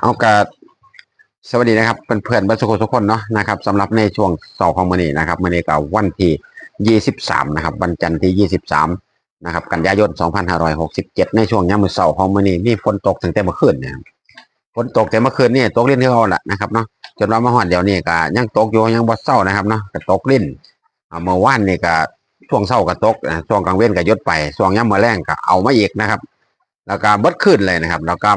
เอากาสวัสดีนะครับเพื่อนๆเพื่อนๆทุกทุกคนเนาะนะครับสำหรับในช่วงเสาร์ของมือนี้นะครับมือนี้ก็วันที่ 23 นะครับวันจันทร์ที่ 23 นะครับ กันยายน 2567 ในช่วงยามมือเสาร์ของมือนี้มีฝนตกตั้งแต่เมื่อคืนเนะครับฝนตกแต่เมื่อคืนนี่ตกลิ้นที่เขาละนะครับเนาะจนว่ามาฮอดเดี๋ยวนี้ก็ยังตกอยู่ยังบ่เศร้านะครับเนาะก็ตกลิ้นเมื่อวานนี่ก็ช่วงเช้าก็ตกช่วงกลางเว้นก็ยดไปช่วงยามมื้อแลงก็เอามาอีกนะครับ แล้วก็บดขึ้นเลยนะครับ แล้วก็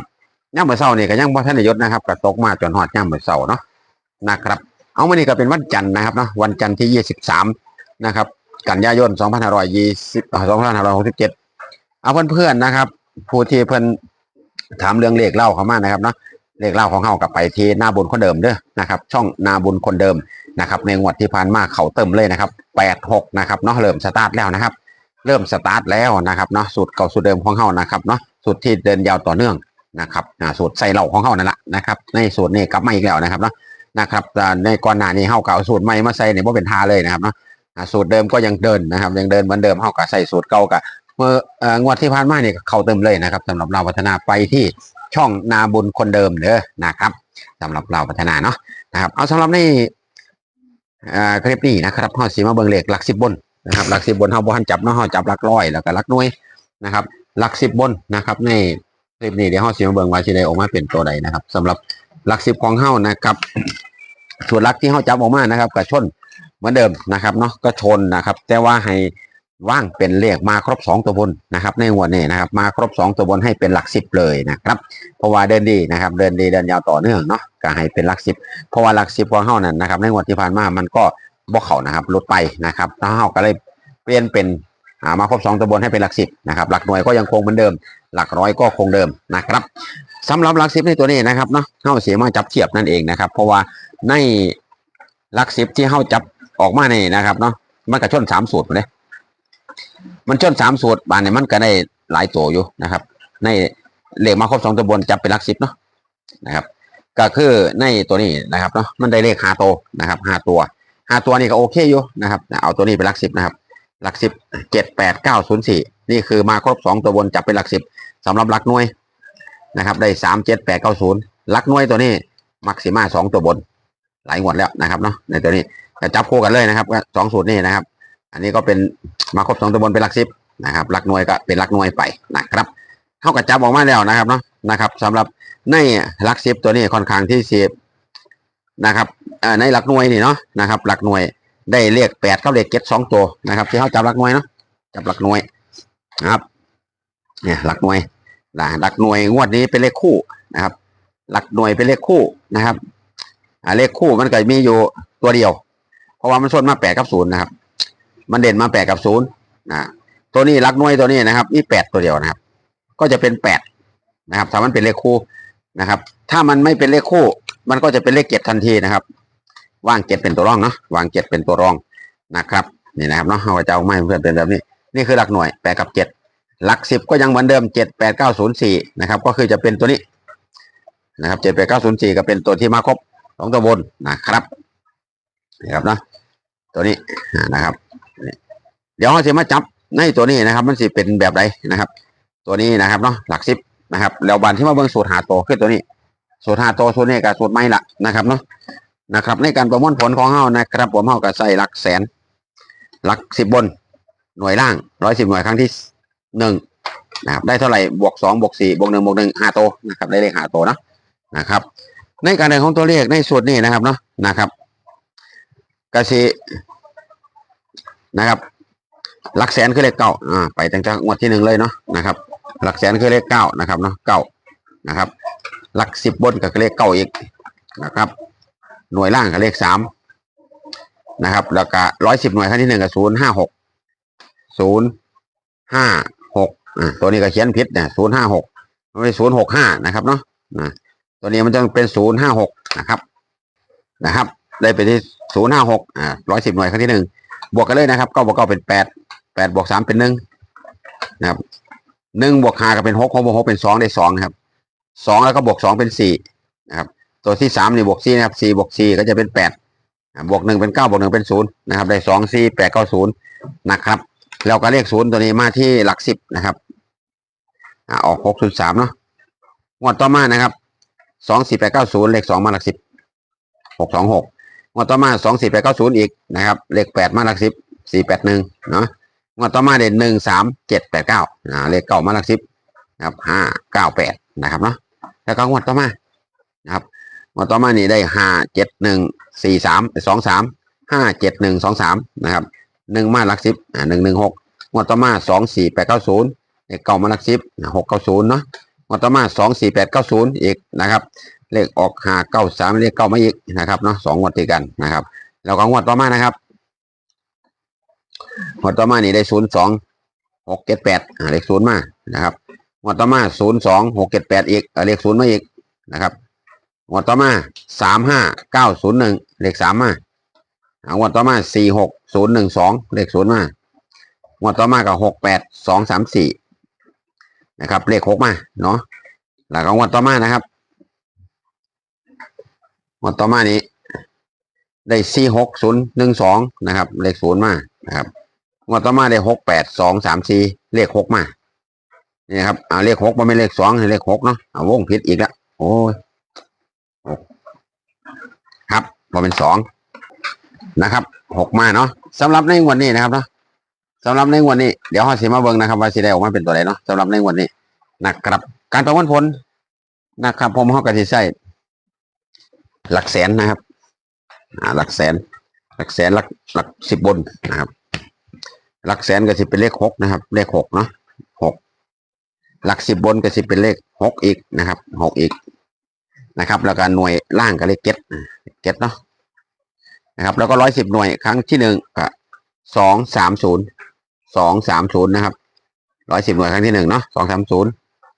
ย่ามมื้อเช้านี่ก็ยังบ่ทันได้หยุดนะครับก็ตกมาจนฮอดย่ามมื้อเช้าเนาะนะครับ เอามื้อนี้ก็เป็นวันจันทร์นะครับเนาะวันจันทร์ที่ 23 นะครับ กันยายน 2520อ่า2567 เอาเพื่อนๆนะครับ ผู้ที่เพิ่นถามเรื่องเลขเล่าเข้ามานะครับเนาะเลขเล่าของเฮากับไปที่หน้าบุญคนเดิมเด้อนะครับ ช่องหน้าบุญคนเดิมนะครับ ในงวดที่ผ่านมาเขาเติมเลยนะครับ86 นะครับเนาะเริ่มสตาร์ทแล้วนะครับ เริ่มสตาร์ทแล้วนะครับเนาะสูตรเก่าสูตรเดิมของเฮานะครับเนาะ สูตรที่เดินยาวต่อเนื่องนะครับอ่าสูตรใส่เหล่าของเฮานั่นแหละนะครับ ในสูตรนี้กลับมาอีกแล้วนะครับเนาะนะครับแต่ในก่อนหน้านี้เฮาเก่าสูตรใหม่มาใส่เนี่ยบ่เป็นทาเลยนะครับเนาะสูตรเดิมก็ยังเดินนะครับ ยังเดินเหมือนเดิมเฮาก็ใส่สูตรเก่ากับเมื่ออ่องวดที่ผ่านมาเนี่ยเข้าเติมเลยนะครับสำหรับเราพัฒนาไปที่ช่องนาบุญคนเดิมเด้อนะครับสำหรับเราพัฒนาเนาะนะครับเอาสำหรับในอ่าคลิปนี้นะครับเฮาสิมาเบิงเลขหลักสิบบนนะครับหลักสิบบนเฮาบ่ทันจับเนาะเฮาจับหลักร้อยแล้วก็หลักหน่วยนะครับ หลักสิบบนนะครับ ในคลิปนี้เดี๋ยวเฮาสิมาเบิ่งว่าสิได้ออกมาเป็นตัวใดนะครับสำหรับหลักสิบของเฮานะครับส่วนหลักที่เฮาจับออกมานะครับก็ชนเหมือนเดิมนะครับเนาะก็ชนนะครับ แต่ว่าให้ว่างเป็นเลขมาครบสองตัวบนนะครับ ในงวดนี้นะครับ มาครบสองตัวบนให้เป็นหลักสิบเลยนะครับ เพราะว่าเดินดีนะครับ เดินดีเดินยาวต่อเนื่องเนาะก็ให้เป็นหลักสิบเพราะว่าหลักสิบของเฮานั้นนะครับ ในงวที่ผ่านมามันก็บ่เขานะครับลดไปนะครับถ้าเฮาก็เลยเปลี่ยนเป็นามาครบสองตัวบนให้เป็นหลักสิบนะครับหลักหน่วยก็ยังคงเหมือนเดิม หลักร้อยก็คงเดิมนะครับสำหรับหลักสิบในตัวนี้นะครับเนาะเฮาเสียมาจับเทียบนั่นเองนะครับ เพราะว่าในหลักสิบที่เฮาจับออกมาในนะครับเนาะมันก็ชนสามสูตรเลยมันชนสามสูตรบานเนี่ยมันก็ได้หลายตัวอยู่นะครับ ในเลขมาครบสองตัวบนจับเป็นหลักสิบเนาะนะครับ ก็คือในตัวนี้นะครับเนาะมันได้เลขห้าตัวนะครับห้าตัวห้าตัวนี่ก็โอเคอยู่นะครับ เอาตัวนี้เป็นหลักสิบนะครับ หลักสิบเจ็ดแปดเก้าศูนย์สี่นี่คือมาครบสองตัวบนจับเป็นหลักสิบสำหรับหลักหน่วยนะครับ ได้สามเจ็ดแปดเก้าศูนย์หลักหน่วยตัวนี้มักซิมาสองตัวบน หลายงวดแล้วนะครับเนาะในตัวนี้ก็จับคู่กันเลยนะครับก็สองสูตรนี่นะครับ อันนี้ก็เป็นมาครบสองตัวบนเป็นหลักสิบนะครับหลักหน่วยก็เป็นหลักหน่วยไปนะครับเท่ากับจับออกมาแล้วนะครับเนาะนะครับสำหรับในหลักสิบตัวนี้ค่อนข้างที่สิบนะครับในหลักหน่วยนี่เนาะนะครับ หลักหน่วย ได้เลขแปดเข้าเลขเจ็ดสองตัวนะครับที่เขาจับหลักหน่วยเนาะจับหลักหน่วยนะครับเนี่ยหลักหน่วยนะหลักหน่วยงวดนี้เป็นเลขคู่นะครับ หลักหน่วยเป็นเลขคู่นะครับอ่าเลขคู่มันก็มีอยู่ตัวเดียว เพราะว่ามันส่วนมาแปดกับศูนย์นะครับ มันเด่นมาแปดกับศูนย์นะตัวนี้หลักหน่วยตัวนี้นะครับนี่แปดตัวเดียวนะครับ ก็จะเป็นแปดนะครับถ้ามันเป็นเลขคู่นะครับ ถ้ามันไม่เป็นเลขคู่ มันก็จะเป็นเลขเจ็ดทันทีนะครับ ว่างเจ็ดเป็นตัวรองเนาะวางเจ็ดเป็นตัวรองนะครับนี่นะครับเนาะเอาไว้จะเอาไม่เพื่อนเป็นแบบนี้ นี่คือหลักหน่วยแปดกับเจ็ดหลักสิบก็ยังเหมือนเดิมเจ็ดแปดเก้าศูนย์สี่นะครับ ก็คือจะเป็นตัวนี้นะครับเจ็ดแปดเก้าศูนย์สี่ก็เป็นตัวที่มาครบสองตัวบนนะครับนี่ครับเนาะตัวนี้นะครับ เดี๋ยวเราจะมาจับในตัวนี้นะครับ มันสิเป็นแบบไหนนะครับ ตัวนี้นะครับเนาะหลักสิบนะครับแล้วบันที่มาเบิ่งสูตรหาตัวคือตัวนี้ สูตรหาตัวสูตรนี้กับสูตรไม่ละนะครับเนาะ นะครับ ในการประมวลผลของเฮานะครับ ผมเฮาก็ใส่หลักแสน หลักสิบบน หน่วยล่างร้อยสิบหน่วยครั้งที่หนึ่งนะครับได้เท่าไหร่บวกสองบวกสี่บวกหนึ่งบวกหนึ่งห้าโตวนะครับได้เลขห้าโตวนะนะครับ ในการเดินของตัวเลขในสูตรนี้นะครับเนาะนะครับกสินะครับ หลักแสนคือเลขเก้าอ่าไปตั้งแต่งวดที่หนึ่งเลยเนาะนะครับ หลักแสนคือเลขเก้านะครับเนาะเก้านะครับ หลักสิบบนก็คือเลขเก้าอีกนะครับ หน่วยล่างกับเลขสามนะครับ แล้วก็ร้อยสิบหน่วยครั้งที่หนึ่งกับศูนย์ห้าหกศูนย์ห้าหกอ่าตัวนี้ก็เขียนผิดเนี่ยศูนย์ห้าหกไม่ใช่ศูนย์หกห้านะครับเนาะนะตัวนี้มันจะเป็นศูนย์ห้าหกนะครับนะครับ ได้ไปที่ศูนย์ห้าหกอ่าร้อยสิบหน่วยครั้งที่หนึ่งบวกกันเลยนะครับเก้าบวกเก้าเป็นแปดแปดบวกสามเป็นหนึ่งนะครับหนึ่งบวกห้าก็เป็นหกหกบวกหกเป็นสองได้สองครับสองแล้วก็บวกสองเป็นสี่นะครับ ตัวที่สามนี่บวกสี่นะครับสี่บวกสี่ก็จะเป็นแปดบวกหนึ่งเป็นเก้าบวกหนึ่งเป็นศูนย์นะครับ ได้สองสี่แปดเก้าศูนย์นะครับ แล้วก็เลขศูนย์ตัวนี้มาที่หลักสิบนะครับออกหกศูนย์สามเนาะงวดต่อมานะครับสองสี่แปดเก้าศูนย์เลขสองมาหลักสิบหกสองหกงวดต่อมาสองสี่แปดเก้าศูนย์อีกนะครับ เลขแปดมาหลักสิบสี่แปดหนึ่งเนาะงวดต่อมาเด่นหนึ่งสามเจ็ดแปดเก้าอ่าเลขเก้ามาหลักสิบนะครับห้าเก้าแปดนะครับเนาะแล้วก็งวดต่อมานะครับ งวดต่อมานี่ได้ห้าเจ็ดหนึ่งสี่สามสองสามห้าเจ็ดหนึ่งสองสามนะครับหนึ่งมาลักสิบอ่าหนึ่งหนึ่งหกงวดต่อมาสองสี่แปดเก้าศูนย์เลขเก้ามาลักสิบหกเก้าศูนย์เนาะงวดต่อมาสองสี่แปดเก้าศูนย์อีกนะครับเลขออกหาเก้าสามเลขเก้ามาอีกนะครับเนาะสองงวดติดกันนะครับแล้วก็งวดต่อมานะครับงวดต่อมานี่ได้ศูนย์สองหกเจ็ดแปดเลขศูนย์มานะครับงวดต่อมาศูนย์สองหกเจ็ดแปดอีกอ่าเลขศูนย์มาอีกนะครับ งวดต่อมาสามห้าเก้าศูนย์หนึ่งเลขสามมาอ่างวดต่อมาสี่หกศูนย์หนึ่งสองเลขศูนย์มางวดต่อมากับหกแปดสองสามสี่นะครับเลขหกมาเนาะแล้วก็งวดต่อมานะครับงวดต่อมานี้ ได้สี่หกศูนย์หนึ่งสองนะครับ เลขศูนย์มานะครับงวดต่อมาได้หกแปดสองสามสี่เลขหกมานี่ครับอ่าเลขหกมันไม่เลขสองเลขหกเนาะเอาวงผิดอีกแล้วโอ้ยหกครั บพอเป็นสองนะครับหกมาเนาะสำหรับในวันนี้นะครับเนาะสำหรับในวันนี้เดี๋ยวเราสิมาเบิ่งนะครับว่าสิได้ออกมาเป็นตัวไหนเนาะสำหรับในวันนี้นะครับ การประมวลผลนะครับผมเขาก็สิใช้หลักแสนนะครับหลักแสน หลักแสนหลักหลักสิบบนนะครับ หลักแสนก็สิเป็นเลขหกนะครับ เลขหกเนาะหกหลักสิบบนก็สิเป็นเลขหกอีกนะครับหกอีก นะครับ แล้วก็หน่วยล่างก็เลขเจ็ดเจ็ดเนาะนะครับ แล้วก็ร้อยสิบหน่วยครั้งที่หนึ่งก็สองสามศูนย์สองสามศูนย์นะครับร้อยสิบหน่วยครั้งที่หนึ่งเนาะสองสามศูนย์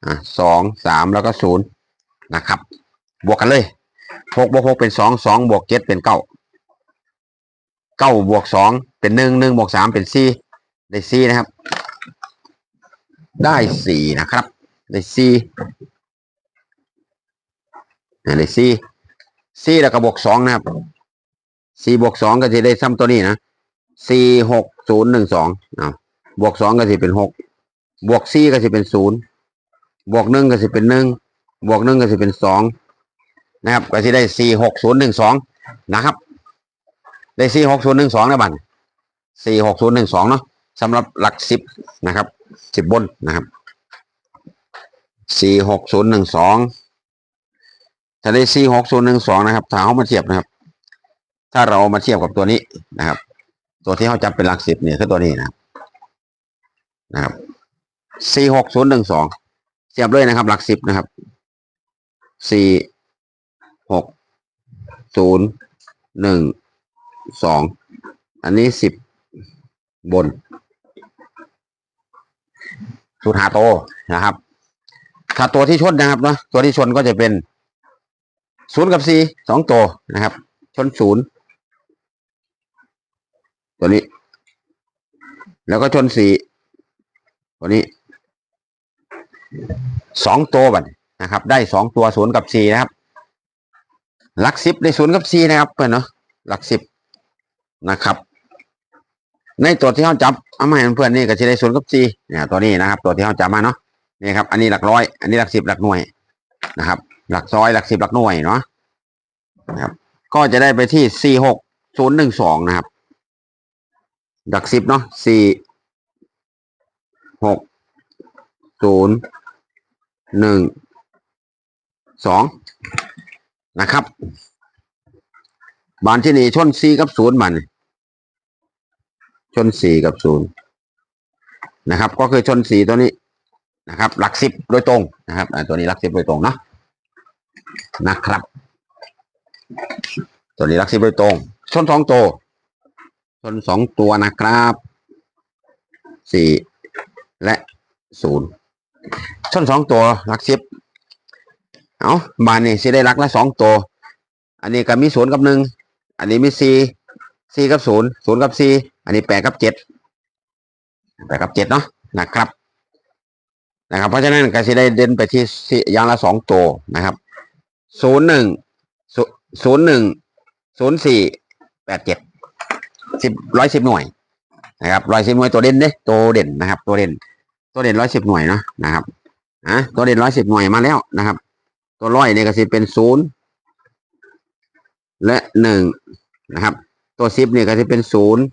อะสองสามแล้วก็ศูนย์นะครับ บวกกันเลยหกบวกหกเป็นสองสองบวกเจ็ดเป็นเก้าเก้าบวกสองเป็นหนึ่งหนึ่งบวกสามเป็นสี่ได้สี่นะครับ ได้สี่นะครับ ได้สี่ อะได้สี่สี่แล้วก็บวกสองนะครับสี่บวกสองก็จะได้ซ้ำตัวนี้นะสี่หกศูนย์หนึ่งสองอ่าบวกสองก็จะเป็นหกบวกสี่ก็จะเป็นศูนย์บวกหนึ่งก็สิเป็นหนึ่งบวกหนึ่งก็สิเป็นสองนะครับก็สิได้สี่หกศูนย์หนึ่งสองนะครับ ได้สี่หกศูนย์หนึ่งสองนะบันสี่หกศูนย์หนึ่งสองเนาะสำหรับหลักสิบนะครับสิบบนนะครับสี่หกศูนย์หนึ่งสอง ถ้าได้สี่หกศูนย์หนึ่งสองนะครับ ถ้าเขามาเทียบนะครับ ถ้าเรามาเทียบกับตัวนี้นะครับ ตัวที่เขาจับเป็นหลักสิบเนี่ยคือตัวนี้นะครับนะครับสี่หกศูนย์หนึ่งสองเสียบเลยนะครับ หลักสิบนะครับสี่หกศูนย์หนึ่งสองอันนี้สิบบนสูตรหาโตนะครับ ถ้าตัวที่ชนนะครับเนาะตัวที่ชนก็จะเป็น ศูนย์กับสี่สองตัวนะครับ ชนศูนย์ตัวนี้ แล้วก็ชนสี่ตัวนี้สองตัวบัดนะครับ ได้สองตัวศูนย์กับสี่นะครับ หลักสิบได้ศูนย์กับสี่นะครับเพื่อนเนาะหลักสิบนะครับ ในตัวที่เขาจับเอามาให้เพื่อนนี่ก็จะได้ศูนย์กับสี่เนี่ยตัวนี้นะครับ ตัวที่เขาจับมาเนาะนี่ครับ อันนี้หลักร้อย อันนี้หลักสิบหลักหน่วยนะครับ หลักซอยหลักสิบหลักหน่วยเนาะนะครับ ก็จะได้ไปที่สี่หกศูนย์หนึ่งสองนะครับ หลักสิบเนาะสี่หกศูนย์หนึ่งสองนะครับบานที่นี่ชนสี่กับศูนย์มันชนสี่กับศูนย์นะครับ ก็คือชนสี่ตัวนี้นะครับ หลักสิบโดยตรงนะครับตัวนี้หลักสิบโดยตรงเนาะ นะครับ ตัวนี้หลักสิบโดยตรงชนสองตัวชนสองตัวนะครับสี่และศูนย์ชนสองตัวหลักสิบเอาบานนี่สิได้หลักละสองตัว อันนี้ก็มีศูนย์กับหนึ่งอันนี้มีสี่สี่กับศูนย์ศูนย์กับสี่อันนี้แปดกับเจ็ดแปดกับเจ็ดเนาะนะครับนะครับ เพราะฉะนั้นก็สิได้เด่นไปที่สี่อย่างละสองตัวนะครับ ศูนย์หนึ่งศูนย์หนึ่งศูนย์สี่แปดเจ็ดสิบร้อยสิบหน่วยนะครับร้อยสิบหน่วยตัวเด่นเด้ตัวเด่นนะครับ ตัวเด่น ตัวเด่นร้อยสิบหน่วยเนาะนะครับอะตัวเด่นร้อยสิบหน่วยมาแล้วนะครับ ตัวร้อยเนี่ยก็สิเป็นศูนย์และหนึ่งนะครับ ตัวสิบเนี่ยก็จะเป็นศูนย์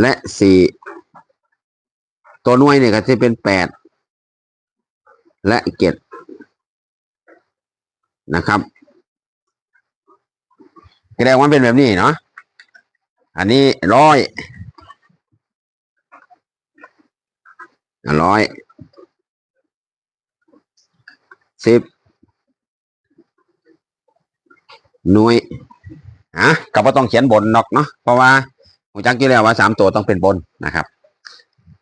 และสี่ตัวหน่วยเนี่ยก็จะเป็นแปดและเจ็ด นะครับแสดงว่าเป็นแบบนี้เนาะอันนี้ร้อยร้อยสิบหน่วยอะก็บ่ต้องเขียนบนนอกเนาะเพราะว่าผมจักอยู่แล้วว่าสามตัวต้องเป็นบนนะครับ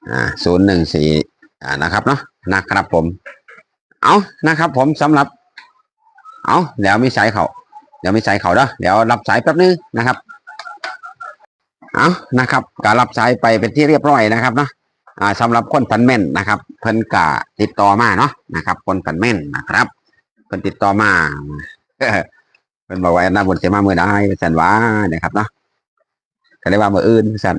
อ่าศูนย์หนึ่งสี่อ่านะครับเนาะนะครับผม เอานะครับผมสำหรับ เอาเดี๋ยวมีสายเขาเดี๋ยวมีสายเขาเด้อเดี๋ยวรับสายแป๊บนึงนะครับเอานะครับการรับสายไปเป็นที่เรียบร้อยนะครับเนาะอ่าสำหรับคนฝันแม่นนะครับ เพิ่นกะติดต่อมาเนาะนะครับ คนฝันแม่นนะครับ เพิ่นติดต่อมาเพิ่นบอกว่าน้าบนเสียมาเมื่อใดเป็นสันว่านะครับเนาะก็เลยว่าเมื่ออื่นสัน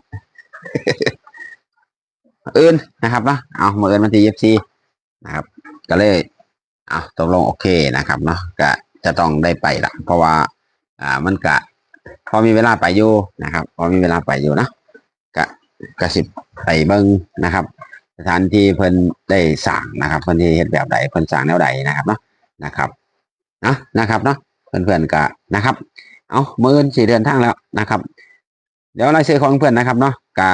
อื่นนะครับเนาะเอามาเอินวันที่ยี่สิบนะครับ ก็เลย อาตกลงโอเคนะครับเนาะก็จะต้องได้ไปละเพราะว่าอ่ามันกะพอมีเวลาไปอยู่นะครับ พอมีเวลาไปอยู่นะกะกระสิบไปเบิ้งนะครับ สถานที่เพิ่นได้สั่งนะครับ เพิ่นที่เฮ็ดแบบใดเพิ่นสั่งแนวใดนะครับเนาะนะครับนะนะครับเนาะเพื่อนๆกะนะครับ เอามื่อสี่เดือนทางแล้วนะครับ เดี๋ยวรายชื่อของเพื่อนนะครับเนาะกะ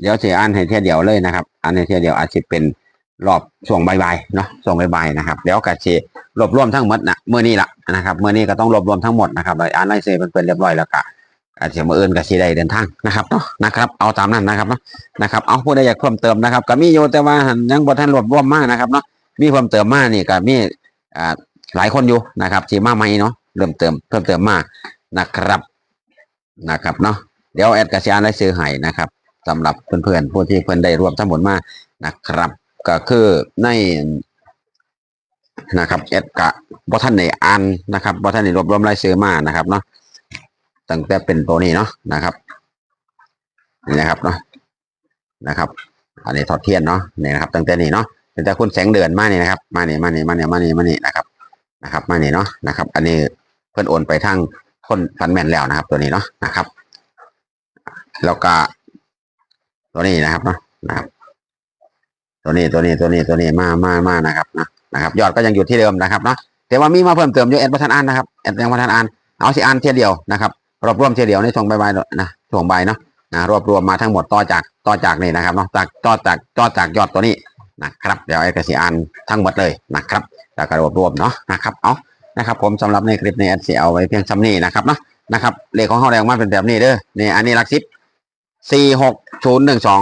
เดี๋ยวจะอ่านให้เทียเดียวเลยนะครับอ่านให้เทียเดียวอาจจะเป็น รอบช่วงบ่ายๆเนาะช่วงบ่ายๆนะครับเดี๋ยวกะจะรวบรวมทั้งหมดนะเมื่อนี้ละนะครับเมื่อนี้ก็ต้องรวบรวมทั้งหมดนะครับแล้วอ่านรายชื่อเพื่อนเรียบร้อยแล้วกะอาจจะมื่ออื่นก็สิได้เดินทางนะครับเนาะนะครับ เอาตามนั้นนะครับเนาะนะครับเอาผู้ใดอยากเพิ่มเติมนะครับก็มีอยู่แต่ว่าหั้นยังบ่ทันรวบรวมมากนะครับเนาะมีเพิ่มเติมมากนี่ก็มีอ่าหลายคนอยู่นะครับที่มาใหม่เนาะเริ่มเติมเพิ่มเติมมากนะครับนะครับเนาะเดี๋ยวแอดกสิอ่านรายชื่อให้นะครับสำหรับเพื่อนๆผู้ที่เพื่อนได้รวมทั้งหมดมานะครับ ก็คือในนะครับเอ็ดกะบอท่านในอ่านนะครับบอท่านในรวบรวมรายชื่อมานะครับเนาะตั้งแต่เป็นตัวนี้เนาะนะครับนี่นะครับเนาะนะครับ อันนี้ทอดเทียนเนาะนี่นะครับ ตั้งแต่นี้เนาะตั้งแต่คุณแสงเดือนมานี่นะครับ มานี่มานี่มานี่มานี่มานี่นะครับนะครับ มานี่เนาะนะครับ อันนี้เพื่อนโอนไปทางคนฟันแมนแล้วนะครับ ตัวนี้เนาะนะครับ แล้วก็ตัวนี้นะครับเนาะนะครับ ตัวนี้ตัวนี้ตัวนี้ตัวนี้มามามานะครับนะนะครับ ยอดก็ยังอยู่ที่เดิมนะครับเนาะแต่ว่ามีมาเพิ่มเติมอยู่แอดพัฒนอ่านนะครับแอดยังพัฒนอ่านเอาสิอ่านเทียเดียวนะครับรวบรวมเทียเดียวในช่วงใบ่ายๆนะช่วงใบเนาะนะรวบรวมมาทั้งหมดต่อจากต่อจากนี่นะครับเนาะจากต่อจากต่อจากยอดตัวนี้นะครับเดี๋ยวแอดก็สิอ่านทั้งหมดเลยนะครับแล้วก็รวบรวมเนาะนะครับเอานะครับผมสำหรับในคลิปนี้แอดสิเอาไว้เพียงซ้ำนี้นะครับเนาะนะครับเลขของเขาแรงมากเป็นแบบนี้เด้อนี่อันนี้ลักสิบสี่หกศูนย์หนึ่งสอง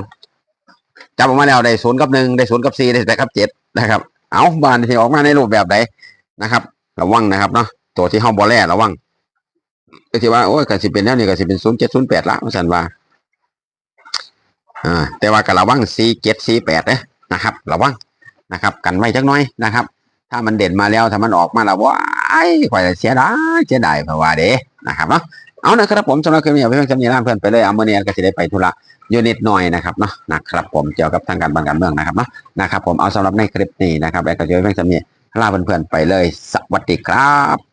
จับออกมาแล้วได้ศูนย์กับหนึ่งได้ศูนย์กับสี่ได้แต่กับเจ็ดนะครับ เอาบานที่ออกมาในรูปแบบไหนนะครับ ระวังนะครับเนาะตัวที่ห้องบอลแล่ระวังก็ที่ว่าโอ้ยกสิเป็นแล้วนี่กสิเป็นศูนย์เจ็ดศูนย์แปดละว่าสันว่าอ่าแต่ว่าก็ระวังสี่เจ็ดสี่แปดนะครับ ระวังนะครับ กันไว้จักหน้อยนะครับ ถ้ามันเด่นมาแล้วถ้ามันออกมาแล้วว้ายข่อยเสียดายเสียดายเพราะว่าเด้ นะครับเนาะเอานะครับผมสำหรับคืนนี้เอาไปเพียงจำนี้ล่าเพื่อนไปเลยเอาเมื่อนี้ก็จะได้ไปธุระอยู่นิดหน่อยนะครับเนาะนะครับผมเกี่ยวกับทางการบ้านการเมืองนะครับเนาะนะครับผมเอาสำหรับในคลิปนี้นะครับแอดก็จะไปเพียงจำนี้ลาเพื่อนๆไปเลย สวัสดีครับ